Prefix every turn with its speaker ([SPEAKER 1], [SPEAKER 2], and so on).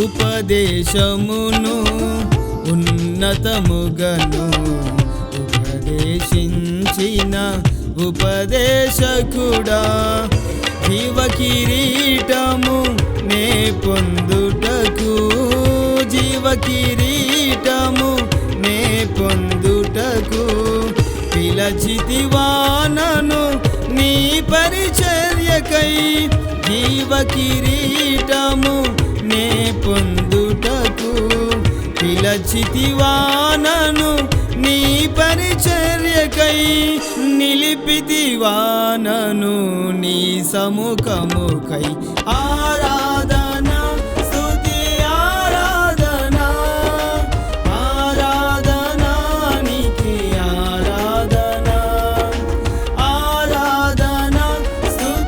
[SPEAKER 1] ఉపదేశమును ఉన్నతముగను ఉపదేశించిన ఉపదేశకుడా జీవ కిరీటము నే పొందుటకు జీవ కిరీటము నే పొందుటకు పిలచితివానను నీ పరిచర్యకై జీవ కిరీటము నే పొందుటకు పిలచితివానను నీ పరిచర్యకై నిలిపితివానను నీ సముఖముకై. ఆ